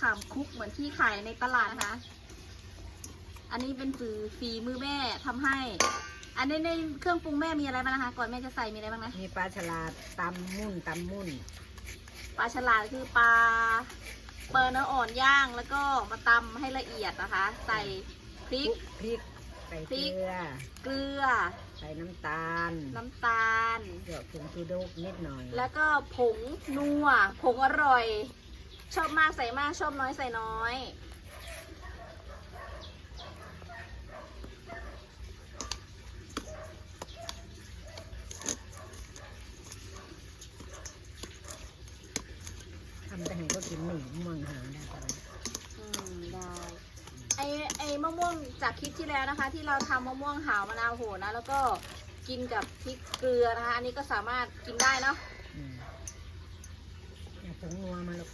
ขามคลุกเหมือนที่ขายในตลาดนะคะ อันนี้เป็นฝือฝีมือแม่ทำให้ อันนี้ในเครื่องปรุงแม่มีอะไรบ้างนะคะ ก่อนแม่จะใส่มีอะไรบ้างนะมีปลาฉลาดตำมุ่นตำมุ่น ปลาฉลาดคือปลาเปอร์เนื้ออ่อนย่างแล้วก็มาตำให้ละเอียดนะคะ ใส่พริกพริกใส่พริเกกลือเกลือ ใส่น้ำตาล น้ำตาลเดี๋ยวผงชูรสนิดหน่อย แล้วก็ผงนัวผงอร่อย ชอบมากใส่มาก ชอบน้อยใส่น้อยทำไปให้ก็กินหนึ่งมังหาได้ปะอืมได้ไอไอมะม่วงจากคลิปที่แล้วนะคะ ที่เราทำมะม่วงหาวมะนาวโหนะ แล้วก็กินกับพริกเกลือนะคะ อันนี้ก็สามารถกินได้เนาะ อืมเอาผงนัวมาลูก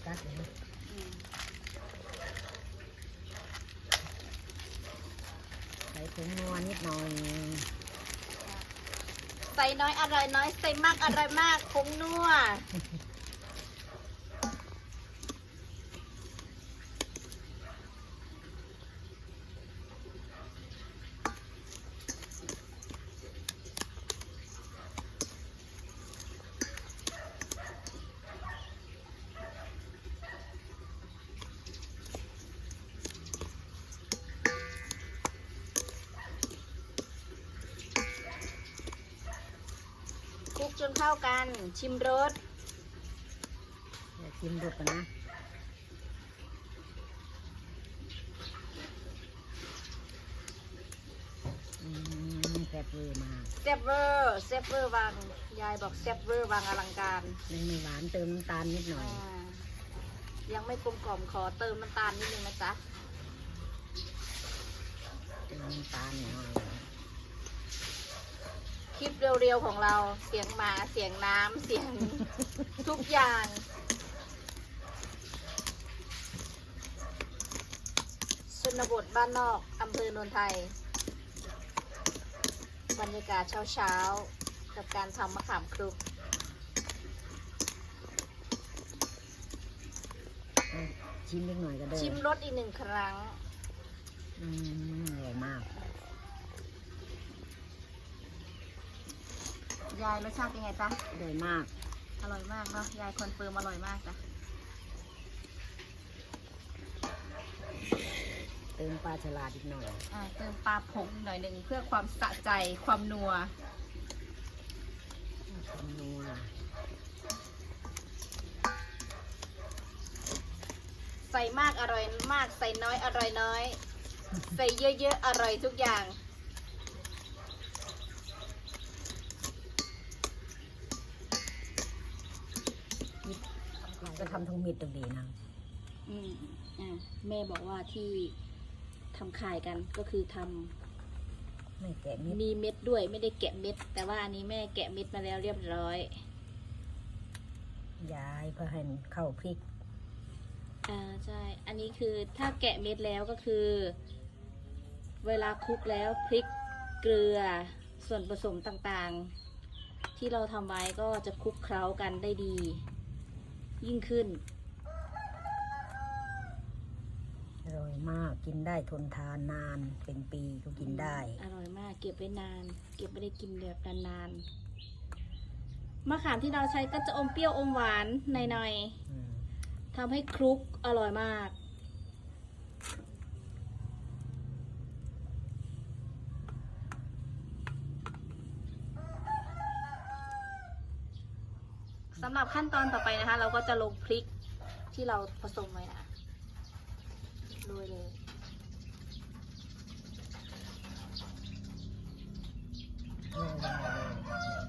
เห็นไหนนะครับเลยใส่ผงนัวนิดหน่อยใส่น้อยอร่อยน้อยใส่มากอร่อยมากผงนัว จนเข้ากัน ชิมรสเดี๋ยวชิมดูกันนะอืมแซ่บเวอร์มากแซ่บเวอร์แซ่บเวอร์วางยายบอกแซ่บเวอร์วางอลังการยังมีหวานเติมน้ำตาลนิดหน่อย อ่ายังไม่กลมกล่อมขอเติมน้ำตาลนิดนึงนะจ๊ะ เติมน้ำตาลหน่อยค ลิปเรียวๆของเราเสียงหมาเสียงน้ำเสียง ทุกอย่าง ชนบทบ้านนอกอำเภอโนนไทย บรรยากาศเช้าๆ กับการทำมะขามคลุกชิมนิดหน่อยก็ได้ชิมรสอีกหนึ่งครั้ง อืมอร่อยมาก ยายรสชาติเป็นไงจ๊ะอร่อยมาก อร่อยมากเนาะยายคอนเฟิร์มอร่อยมากจ้ะเติมปลาฉลาดอีกหน่อย อ่าเติมปลาผงหน่อยหนึ่งเพื่อความสะใจความนัวความนัวใส่มากอร่อยมากใส่น้อยอร่อยน้อย ใส่เยอะๆอร่อยทุกอย่าง ก็ทำทงมิดตรงนี้นะอืมอ่าแม่บอกว่าที่ทำขายกันก็คือทำไม่แกะมิดมีเม็ดด้วยไม่ได้แกะเม็ด แต่ว่าอันนี้แม่แกะเม็ดมาแล้วเรียบร้อย ย้ายเพื่อให้มันเข้าพริก อ่าใช่ อันนี้คือถ้าแกะเม็ดแล้วก็คือ เวลาคลุกแล้วพริกเกลือส่วนผสมต่างๆ ที่เราทำไว้ก็จะคลุกเคล้ากันได้ดี ยิ่งขึ้น อร่อยมากกินได้ทนทานนานเป็นปีก็กินได้ อร่อยมาก เก็บไว้นาน เก็บไม่ได้กินแบบนานๆมะขามที่เราใช้ก็จะอมเปรี้ยวอมหวานหน่อยอืมๆทำให้คลุกอร่อยมาก สำหรับขั้นตอนต่อไปนะคะ เราก็จะลงพริกที่เราผสมไว้นะโรยเลย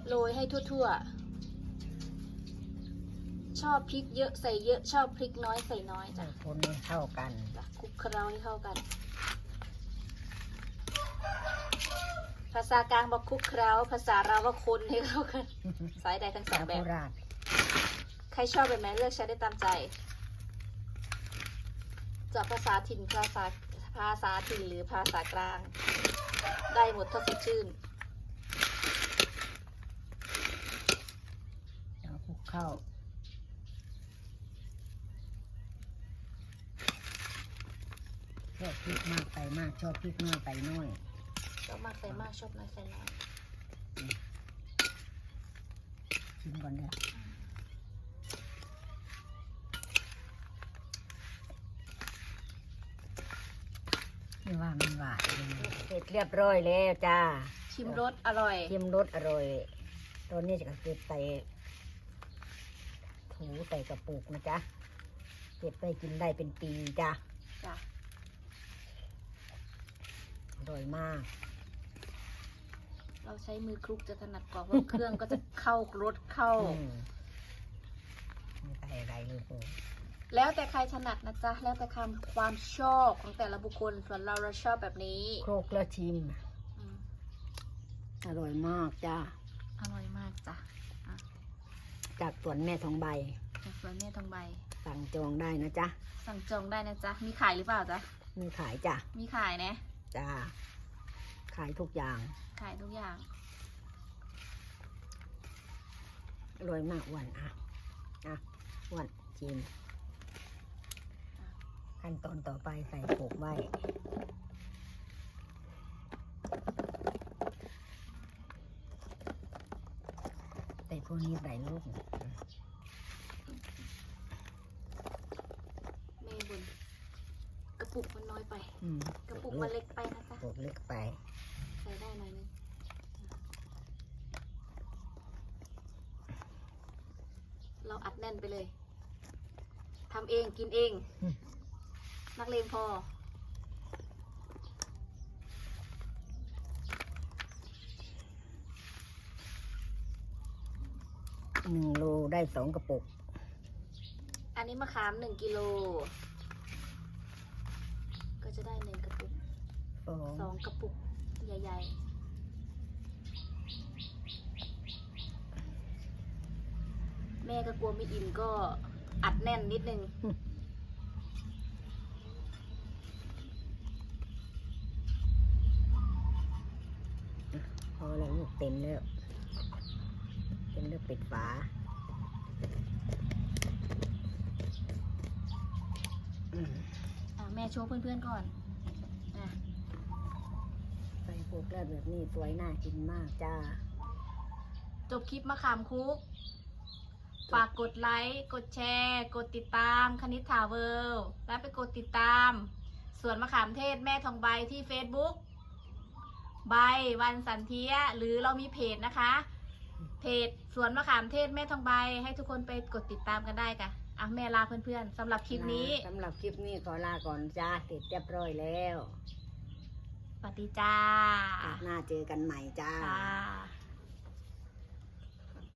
โรยให้ทั่วๆ ชอบพริกเยอะใส่เยอะชอบพริกน้อยใส่น้อยจะจ้ะคนให้เข้ากันจ้ะคลุกเคล้าให้เข้ากัน ภาษากลางบอกคลุกเคล้า ภาษาเราว่าคนให้เข้ากัน สายใดทั้งสองชาวแบโคบราช ใครชอบแบบไหมเลือกใช้ได้ตามใจ จาบภาษาถิ่นภาษาภาษาถิ่นหรือภาษากลาง ได้หมดถ้าชื่นอยากลุกเข้าชอบพริกมากไปมาก ชอบพริกน้อยใส่น้อย ชอบมากไปมากชอบน้อยใส่น้อยชิมก่อนเด้อ นี่ว่ามันหวานเลยเสร็จเรียบร้อยแล้วจ้าชิมรสอร่อย ชิมรสอร่อย ตอนนี้จะเก็บใส่ถูใส่กระปุกนะจ๊ะเก็บไปกินได้เป็นปีจ้ะจ้ะอร่อยมาก เราใช้มือคลุกจะถนัดกว่าเพราะเครื่องก็จะเข้ารสเข้าอืมไม่ใส่อะไรเลยโอ้ แล้วแต่ใครถนัดนะจ๊ะ แล้วแต่คำความชอบของแต่ละบุคคล ส่วนเราเราชอบแบบนี้โครกแล้วชิม อืมอร่อยมากจ้าอร่อยมากจ้ะจากสวนแม่ทองใบจากสวนแม่ทองใบ สั่งจองได้นะจ๊ะ สั่งจองได้นะจ๊ะ มีขายหรือเปล่าจ๊ะ มีขายจ้ะ มีขายนะจ้า ขายทุกอย่าง ขายทุกอย่าง อร่อยมากอ้วนอะ อะอ้วนชิม ขั้นตอนต่อไปใส่โขกไว้ใส่พวกนี้ใส่ลูกแม่บนกระปุกมันน้อยไป อืมกระปุกมันเล็กไปนะจ๊ะโขกเล็กไปใส่ได้หน่อยนึงเราอัดแน่นไปเลยทำเองกินเองอืม นักเลงพอ หนึ่งโลได้สองกระปุก อันนี้มะขามหนึ่งกิโล ก็จะได้หนึ่งกระปุกสองสองกระปุกใหญ่ๆแม่ก็กลัวไม่อิ่มก็อัดแน่นนิดนึง พอแล้วลูกเต็มแล้วเต็มแล้วปิดฝาอืมอะแม่โชว์เพื่อนๆก่อนอะใส่พวกแล้วแบบนี้สวยน่ากินมากจ้า จบคลิปมะขามคุก ฝากกดไลค์ กดแชร์ กดติดตามคณิษฐาเวิลด์และไปกดติดตาม ส่วนมะขามเทศแม่ทองใบที่ Facebook ใบวันสันเทียหรือเรามีเพจนะคะ เพจสวนมะขามเทศแม่ทองใบให้ทุกคนไปกดติดตามกันได้ค่ะอะแม่ลาเพื่อนๆสำหรับคลิปนี้สำหรับคลิปนี้ขอลาก่อนจ้าเสร็จเรียบร้อยแล้วสวัสดีจ้า หน้าเจอกันใหม่จ้าค่ะ